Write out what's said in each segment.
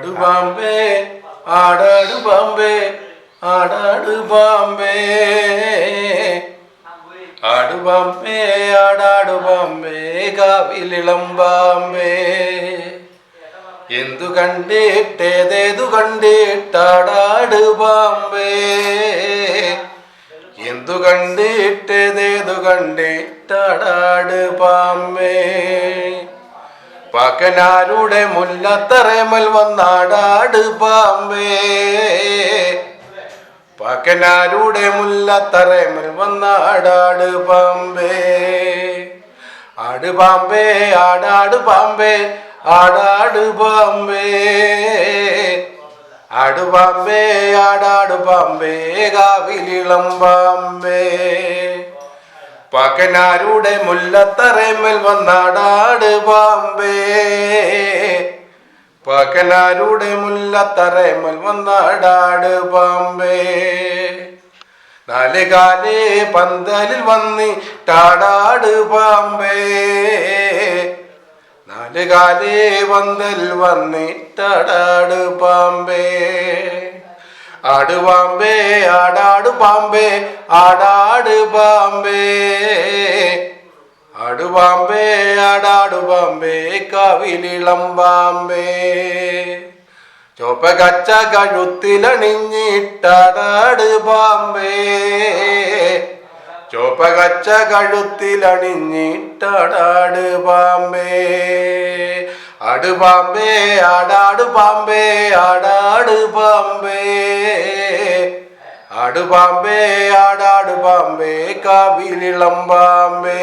ആടാടു പാമ്പേ ആടാടു പാമ്പേ ആടാടു പാമ്പേ ആടു പാമ്പേ ആടാടു പാമ്പേ കാവിലിളം പാമ്പേ എന്തു കണ്ടിട്ടേതേതു കണ്ടിട്ടാടാട് പാമ്പേ എന്തു കണ്ടിട്ടേതേതു കണ്ടിട്ടാടാട് പാമ്പേ പകനാരുടെ മുല്ലത്തറേമൽ വന്നാടാട് പാമ്പേ. പകനാരുടെ മുല്ലത്തറേമൽ വന്നാടാട് പാമ്പേ. ആട് പാമ്പേ ആടാട് പാമ്പേ ആടാട് പാമ്പേ. ആട് പാമ്പേ ആടാട് പാമ്പേ കാവിലിളം പാമ്പേ. പകനാരുടെ മുല്ലത്തറേമൽ വന്നാടാട് പാമ്പേ. പകനാരുടെ മുല്ലത്തറേമൽ വന്നാടാട് പാമ്പേ. നാല് കാലേ പന്തലിൽ വന്നിട്ടാടാട് പാമ്പേ. നാല് കാലേ പന്തൽ വന്നിട്ടാടാട് പാമ്പേ. ആട് പാമ്പേ ആടാട് പാമ്പേ ആടാട് പാമ്പേ ആട് പാമ്പേ ആടാട് പാമ്പേ കവിലിളം പാമ്പേ. ചോപ്പ കച്ച കഴുത്തിലണിഞ്ഞിട്ടാടാട് പാമ്പേ ചോപ്പ കച്ച കഴുത്തിലണിഞ്ഞിട്ടാടാട് പാമ്പേ ആട് പാമ്പേ ആടാട് പാമ്പേ ആടാട് പാമ്പേ. ആട് പാമ്പേ ആടാട് പാമ്പേ കാവിലിളം പാമ്പേ.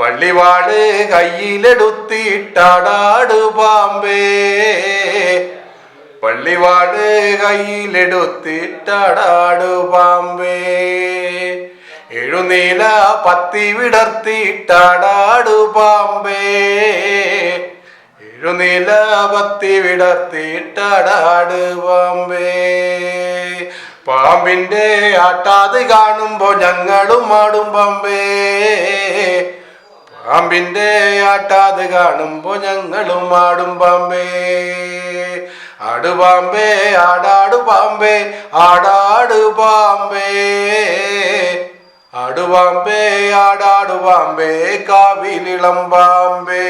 പള്ളിവാട് കയ്യിലെടുത്തിട്ടാടാട് പാമ്പേ. പള്ളിവാട് കയ്യിലെടുത്തിട്ടാടാട് പാമ്പേ. എഴുന്നീല പത്തി വിടർത്തിട്ടാടാട് പാമ്പേ. എഴുന്നീല പത്തി വിടർത്തിട്ടാടാട് പാമ്പേ പാമ്പിന്റെ ആട്ടാത് കാണുമ്പോ ഞങ്ങളും ആടും പാമ്പേ പാമ്പിന്റെ ആട്ടാത് കാണുമ്പോ ഞങ്ങളും ആടും പാമ്പേ ആടു പാമ്പേ ആടാടു പാമ്പേ ആടാടു പാമ്പേ ആടു പാമ്പേ ആടാടു പാമ്പേ കാവിലിളം പാമ്പേ